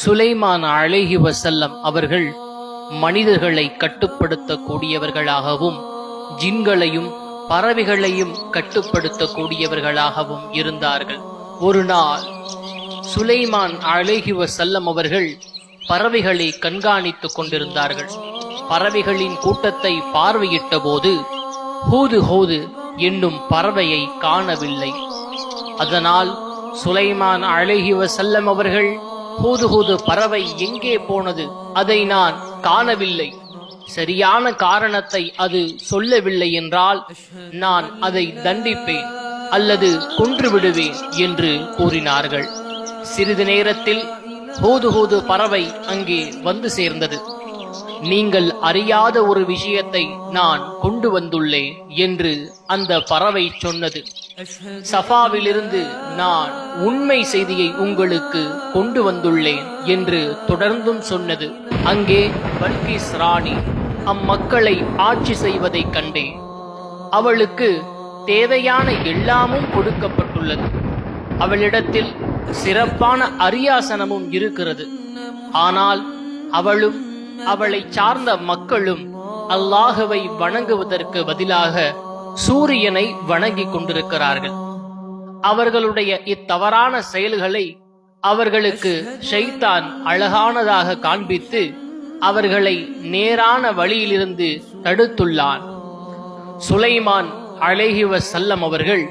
சுலைமான் அழகி வசல்லம் அவர்கள் மனிதர்களை கட்டுப்படுத்தக்கூடியவர்களாகவும் ஜின்களையும் பறவைகளையும் கட்டுப்படுத்தக்கூடியவர்களாகவும் இருந்தார்கள். ஒரு நாள் சுலைமான் அழகி வசல்லம் அவர்கள் பறவைகளை கண்காணித்துக் கொண்டிருந்தார்கள். பறவைகளின் கூட்டத்தை பார்வையிட்ட போது ஹூது ஹூது என்னும் பறவையை காணவில்லை. அதனால் சுலைமான் அழகி வசல்லம் அவர்கள் ஹூதுஹூது பறவை எங்கே போனது? அதை நான் காணவில்லை. சரியான காரணத்தை அது சொல்லவில்லை என்றால் நான் அதை தண்டிப்பேன் அல்லது கொன்று விடுவேன் என்று கூறினார்கள். சிறிது நேரத்தில் ஹூதுஹூது பறவை அங்கே வந்து சேர்ந்தது. நீங்கள் அறியாத ஒரு விஷயத்தை நான் கொண்டு வந்துள்ளேன் என்று அந்த பறவை சொன்னது. சஃபாவிலிருந்து நான் உண்மை செய்தியை உங்களுக்கு கொண்டு வந்துள்ளேன் என்று தொடர்ந்தும் சொன்னது. அங்கே பல்கிஸ் ராணி அம்மக்களை ஆட்சி செய்வதை கண்டேன். அவளுக்கு தேவையான எல்லாமும் கொடுக்கப்பட்டுள்ளது. அவளிடத்தில் சிறப்பான அரியாசனமும் இருக்கிறது. ஆனால் அவளும் அவளை சார்ந்த மக்களும் அல்லாஹுவை வணங்குவதற்கு பதிலாக சூரியனை வணங்கிக் கொண்டிருக்கிறார்கள். அவர்களுடைய இத்தவறான செயல்களை அவர்களுக்கு ஷைத்தான் அழகானதாக காண்பித்து அவர்களை நேரான வழியிலிருந்து தடுத்துள்ளான். சுலைமான் அழகிவ சல்லம் அவர்கள்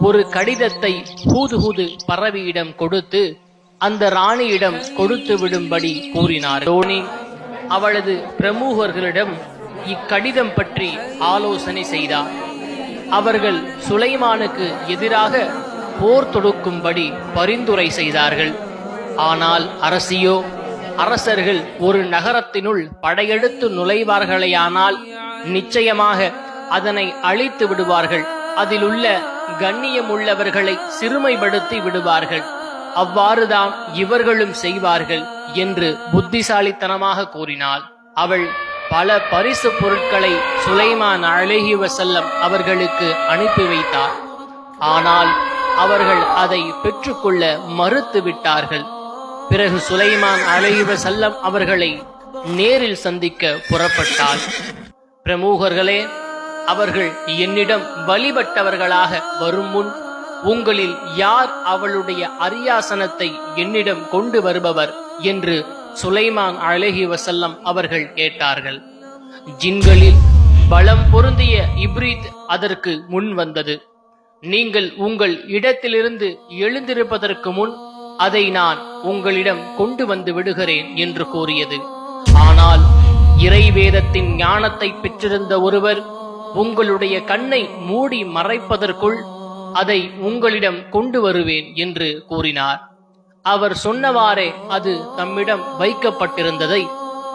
ஒரு கடிதத்தை ஹூது ஹூது பறவையிடம் கொடுத்து அந்த ராணியிடம் கொடுத்து விடும்படி கூறினார் டோனி அவளது பிரமுகர்களிடம் இக்கடிதம் பற்றி ஆலோசனை செய்தார். அவர்கள் சுலைமானுக்கு எதிராக போர் தொடுக்கும்படி பரிந்துரை செய்தார்கள். ஆனால் அரசியோ அரசர்கள் ஒரு நகரத்தினுள் படையெடுத்து நுழைவார்களேயானால் நிச்சயமாக அதனை அழித்து விடுவார்கள். அதிலுள்ள கண்ணியமுள்ளவர்களை சிறுமைப்படுத்தி விடுவார்கள். அவ்வாறுதான் இவர்களும் செய்வார்கள் என்று புத்திசாலித்தனமாக கூறினாள். அவள் பல பரிசு பொருட்களை சுலைமான் அழகி வசல்லம் அவர்களுக்கு அனுப்பி வைத்தார். ஆனால் அவர்கள் அதை பெற்றுக்கொள்ள மறுத்து விட்டார்கள். பிறகு சுலைமான் அழகி வசல்லம் அவர்களை நேரில் சந்திக்க புறப்பட்டார். பிரமுகர்களே அவர்கள் என்னிடம் வழிபட்டவர்களாக வரும் முன் உங்களில் யார் அவளுடைய அரியாசனத்தை என்னிடம் கொண்டு வருபவர் என்று சுலைமான் அழகி வசல்லம் அவர்கள் கேட்டார்கள். ஜின்களில் பலம் பொருந்திய இப்ரீத் அதற்கு முன் வந்தது. நீங்கள் உங்கள் இடத்திலிருந்து எழுந்திருப்பதற்கு முன் அதை நான் உங்களிடம் கொண்டு வந்து விடுகிறேன் என்று கூறியது. ஆனால் இறைவேதத்தின் ஞானத்தை பெற்றிருந்த ஒருவர் உங்களுடைய கண்ணை மூடி மறைப்பதற்குள் அதை உங்களிடம் கொண்டு வருவேன் என்று கூறினார். அவர் சொன்னவாறே அது தம்மிடம் வைக்கப்பட்டிருந்ததை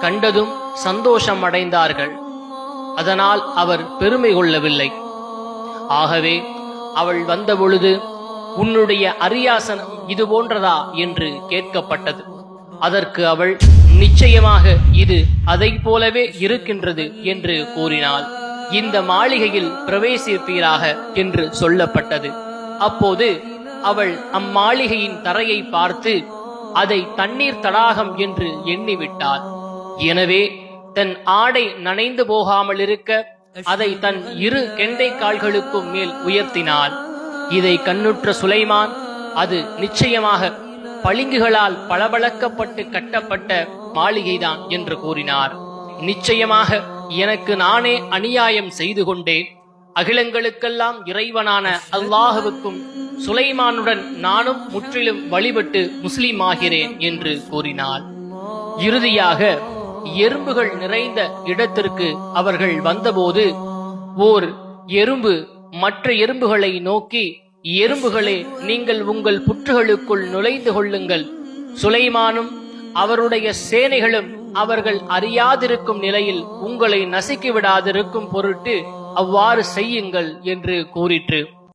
கண்டதும் சந்தோஷம் அடைந்தார்கள் அதனால் அவர் பெருமை கொள்ளவில்லை. ஆகவே அவள் வந்தபொழுது உன்னுடைய அரியாசனம் இது போன்றதா என்று கேட்கப்பட்டது. அதற்கு அவள் நிச்சயமாக இது அதை போலவே இருக்கின்றது என்று கூறினாள். இந்த மாளிகையில் பிரவேசிப்பீராக என்று சொல்லப்பட்டது. அப்போது அவள் அம்மாளிகையின் தரையை பார்த்து அதை தண்ணீர் தடாகம் என்று எண்ணிவிட்டாள் எனவே தன் ஆடை நனைந்து போகாமல் இருக்க அதை தன் இரு கெண்டை கால்களுக்கும் மேல் உயர்த்தினாள். இதை கண்ணுற்ற சுலைமான் அது நிச்சயமாக பளிங்குகளால் பளபளக்கப்பட்டு கட்டப்பட்ட மாளிகைதான் என்று கூறினார். நிச்சயமாக எனக்கு நானே அநியாயம் செய்து கொண்டேன். அகிலங்களுக்கெல்லாம் இறைவனான அல்லாஹுவுக்கும் சுலைமானுடன் நானும் முற்றிலும் வழிபட்டு முஸ்லீம் ஆகிறேன் என்று கூறினாள். இறுதியாக எறும்புகள் நிறைந்த இடத்திற்கு அவர்கள் வந்தபோது ஓர் எறும்பு மற்ற எறும்புகளை நோக்கி எறும்புகளே நீங்கள் உங்கள் புற்றுகளுக்குள் நுழைந்து கொள்ளுங்கள். சுலைமானும் அவருடைய சேனைகளும் அவர்கள் அறியாதிருக்கும் நிலையில் உங்களை நசுக்கி விடாதிருக்கும் பொருட்டு அவ்வாறு செய்யுங்கள் என்று கூறிற்று.